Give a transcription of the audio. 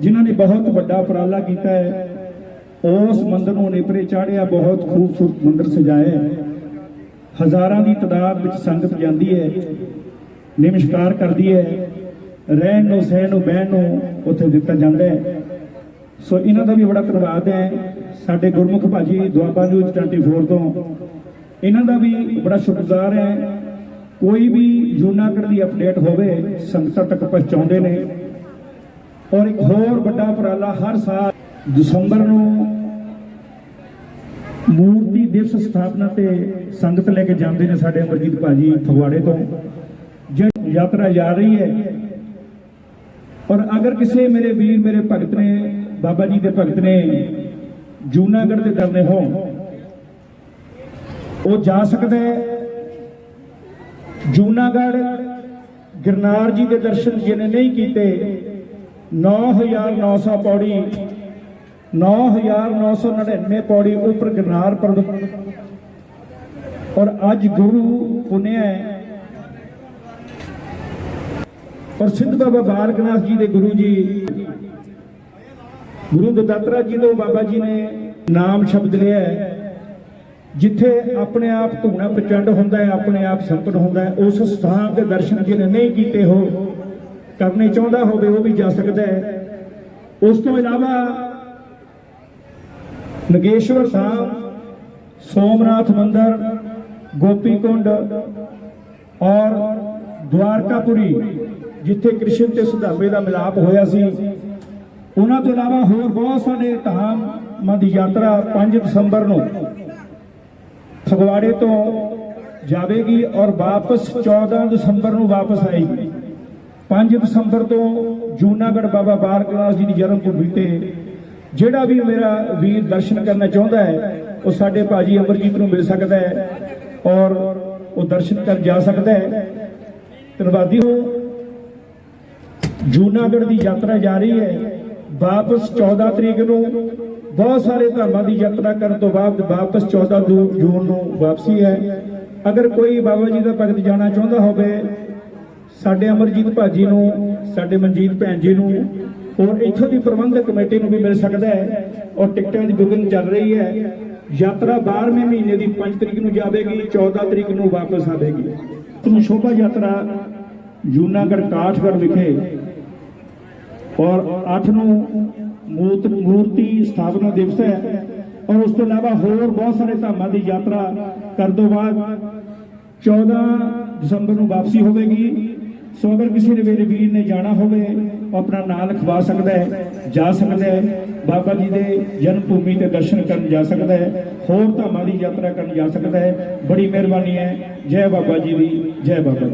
ਜਿਨ੍ਹਾਂ ਨੇ ਬਹੁਤ ਵੱਡਾ ਉਪਰਾਲਾ ਕੀਤਾ ਹੈ, ਉਸ ਮੰਦਰ ਨੂੰ ਨੇਪਰੇ ਚਾੜਿਆ ਬਹੁਤ ਖੂਬਸੂਰਤ ਮੰਦਰ ਸਜਾਇਆ ਹੈ। ਹਜ਼ਾਰਾਂ ਦੀ ਤਦਾਦ ਵਿੱਚ ਸੰਗਤ ਜਾਂਦੀ ਹੈ, ਨਮਸਕਾਰ ਕਰਦੀ ਹੈ, ਰਹਿਣ ਨੂੰ, ਸਹਿਣ ਨੂੰ, ਬਹਿਣ ਨੂੰ ਉੱਥੇ ਦਿੱਤਾ ਜਾਂਦਾ ਹੈ। ਸੋ ਇਹਨਾਂ ਦਾ ਵੀ ਬੜਾ ਧੰਨਵਾਦ ਹੈ। ਸਾਡੇ ਗੁਰਮੁਖ ਭਾਜੀ ਦੁਆਬਾ ਨਿਊਜ਼ 24 ਤੋਂ, ਇਹਨਾਂ ਦਾ ਵੀ ਬੜਾ ਸ਼ੁਕਰਗੁਜ਼ਾਰ ਹੈ। ਕੋਈ ਵੀ ਜੂਨਾਗੜ੍ਹ ਦੀ ਅਪਡੇਟ ਹੋਵੇ, ਸੰਗਤਾਂ ਤੱਕ ਪਹੁੰਚਾਉਂਦੇ ਨੇ। ਔਰ ਇੱਕ ਹੋਰ ਵੱਡਾ ਉਪਰਾਲਾ ਹਰ ਸਾਲ ਦਸੰਬਰ ਨੂੰ ਮੂਰਤੀ ਦਿਵਸ ਸਥਾਪਨਾ ਤੇ ਸੰਗਤ ਲੈ ਕੇ ਜਾਂਦੇ ਨੇ ਸਾਡੇ ਅਮਰਜੀਤ ਭਾਜੀ ਫਗਵਾੜੇ ਤੋਂ। ਜਿਹੜੀ ਯਾਤਰਾ ਜਾ ਰਹੀ ਹੈ ਔਰ ਅਗਰ ਕਿਸੇ ਮੇਰੇ ਵੀਰ, ਮੇਰੇ ਭਗਤ ਨੇ, ਬਾਬਾ ਜੀ ਦੇ ਭਗਤ ਨੇ ਜੂਨਾਗੜ੍ਹ ਦੇ ਦਰਨੇ ਹੋਣ ਉਹ ਜਾ ਸਕਦਾ ਜੂਨਾਗੜ੍ਹ ਗਿਰਨਾਰ ਜੀ ਦੇ ਦਰਸ਼ਨ ਜਿਹਨੇ ਨਹੀਂ ਕੀਤੇ 9900 ਪੌੜੀ 9999 ਪੌੜੀ ਉੱਪਰ ਗਿਰਨਾਰ ਪਰਬਤ ਔਰ ਅੱਜ ਗੁਰੂ ਪੁਨਿਆ ਔਰ ਸਿੱਧ ਬਾਬਾ ਬਾਲਕਨਾਥ ਜੀ ਦੇ ਗੁਰੂ ਜੀ ਗੁਰੂ ਦਤਾਤਰਾ ਜੀ ਤੋਂ ਬਾਬਾ ਜੀ ਨੇ ਨਾਮ ਸ਼ਬਦ ਲਿਆ ਜਿੱਥੇ ਆਪਣੇ ਆਪ ਧੂਣਾ ਪ੍ਰਚੰਡ ਹੁੰਦਾ ਹੈ ਆਪਣੇ ਆਪ ਸੰਕਟ ਹੁੰਦਾ ਹੈ ਉਸ ਸਥਾਨ ਦੇ ਦਰਸ਼ਨ ਜਿਹਨੇ ਨਹੀਂ ਕੀਤੇ ਹੋ ਕਰਨੇ ਚਾਹੁੰਦਾ ਹੋਵੇ, ਉਹ ਵੀ ਜਾ ਸਕਦਾ ਹੈ। ਉਸ ਤੋਂ ਇਲਾਵਾ ਨਗੇਸ਼ਵਰ ਸਾਹਿਬ, ਸੋਮਨਾਥ ਮੰਦਰ, ਗੋਪੀਕੁੰਡ ਔਰ ਦਵਾਰਕਾਪੁਰੀ, ਜਿੱਥੇ ਕ੍ਰਿਸ਼ਨ ਤੇ ਸੁਦਾਮੇ ਦਾ ਮਿਲਾਪ ਹੋਇਆ ਸੀ। ਉਹਨਾਂ ਤੋਂ ਇਲਾਵਾ ਹੋਰ ਬਹੁਤ ਸਾਰੇ ਧਾਮਾਂ ਦੀ ਯਾਤਰਾ 5 ਦਸੰਬਰ ਨੂੰ ਫਗਵਾੜੇ ਤੋਂ ਜਾਵੇਗੀ ਔਰ ਵਾਪਸ 14 ਦਸੰਬਰ ਨੂੰ ਵਾਪਸ ਆਏਗੀ। 5 ਦਸੰਬਰ ਤੋਂ ਜੂਨਾਗੜ੍ਹ ਬਾਬਾ ਬਾਲਕਨਾਥ ਜੀ ਦੀ ਜਨਮ ਭੂਮੀ ਤੇ ਜਿਹੜਾ ਵੀ ਮੇਰਾ ਵੀਰ ਦਰਸ਼ਨ ਕਰਨਾ ਚਾਹੁੰਦਾ ਹੈ, ਉਹ ਸਾਡੇ ਭਾਜੀ ਅਮਰਜੀਤ ਨੂੰ ਮਿਲ ਸਕਦਾ ਹੈ ਔਰ ਉਹ ਦਰਸ਼ਨ ਕਰ ਜਾ ਸਕਦਾ ਹੈ। ਧੰਨਵਾਦੀ ਹੋ। ਜੂਨਾਗੜ੍ਹ ਦੀ ਯਾਤਰਾ ਜਾ ਰਹੀ ਹੈ। ਵਾਪਸ 14 ਤਰੀਕ ਨੂੰ ਬਹੁਤ ਸਾਰੇ ਧਾਮਾਂ ਦੀ ਯਾਤਰਾ ਕਰਨ ਤੋਂ ਬਾਅਦ ਵਾਪਸ 14 ਜੂਨ ਨੂੰ ਵਾਪਸੀ ਹੈ। ਅਗਰ ਕੋਈ ਬਾਬਾ ਜੀ ਦਾ ਭਗਤ ਜਾਣਾ ਚਾਹੁੰਦਾ ਹੋਵੇ ਸਾਡੇ ਅਮਰਜੀਤ ਭਾਜੀ ਨੂੰ, ਸਾਡੇ ਮਨਜੀਤ ਭੈਣ ਜੀ ਨੂੰ ਔਰ ਇੱਥੋਂ ਦੀ ਪ੍ਰਬੰਧਕ ਕਮੇਟੀ ਨੂੰ ਵੀ ਮਿਲ ਸਕਦਾ ਹੈ। ਔਰ ਟਿਕਟਾਂ ਦੀ ਬੁਕਿੰਗ ਚੱਲ ਰਹੀ ਹੈ। ਯਾਤਰਾ 12ਵੇਂ ਮਹੀਨੇ ਦੀ 5 ਤਰੀਕ ਨੂੰ ਜਾਵੇਗੀ 14 ਤਰੀਕ ਨੂੰ ਵਾਪਸ ਆਵੇਗੀ। ਤੁਹਾਨੂੰ ਸ਼ੋਭਾ ਯਾਤਰਾ ਜੂਨਾਗੜ੍ਹ ਕਾਠਗੜ੍ਹ ਵਿਖੇ ਔਰ 8 ਨੂੰ ਮੂਰਤ ਮੂਰਤੀ ਸਥਾਪਨਾ ਦਿਵਸ ਹੈ। ਔਰ ਉਸ ਤੋਂ ਇਲਾਵਾ ਹੋਰ ਬਹੁਤ ਸਾਰੇ ਧਾਮਾਂ ਦੀ ਯਾਤਰਾ ਕਰਨ ਤੋਂ ਬਾਅਦ 14 ਦਸੰਬਰ ਨੂੰ ਵਾਪਸੀ ਹੋਵੇਗੀ। ਸੋ ਅਗਰ ਕਿਸੇ ਨੇ ਮੇਰੇ ਵੀਰ ਨੇ ਜਾਣਾ ਹੋਵੇ ਆਪਣਾ ਨਾਂ ਲਿਖਵਾ ਸਕਦਾ ਹੈ, ਜਾ ਸਕਦਾ ਹੈ। ਬਾਬਾ ਜੀ ਦੇ ਜਨਮ ਭੂਮੀ ਤੇ ਦਰਸ਼ਨ ਕਰਨ ਜਾ ਸਕਦਾ ਹੈ, ਹੋਰ ਧਾਮਾਂ ਦੀ ਯਾਤਰਾ ਕਰਨ ਜਾ ਸਕਦਾ ਹੈ। ਬੜੀ ਮਿਹਰਬਾਨੀ ਹੈ। ਜੈ ਬਾਬਾ ਜੀ ਦੀ, ਜੈ ਬਾਬਾ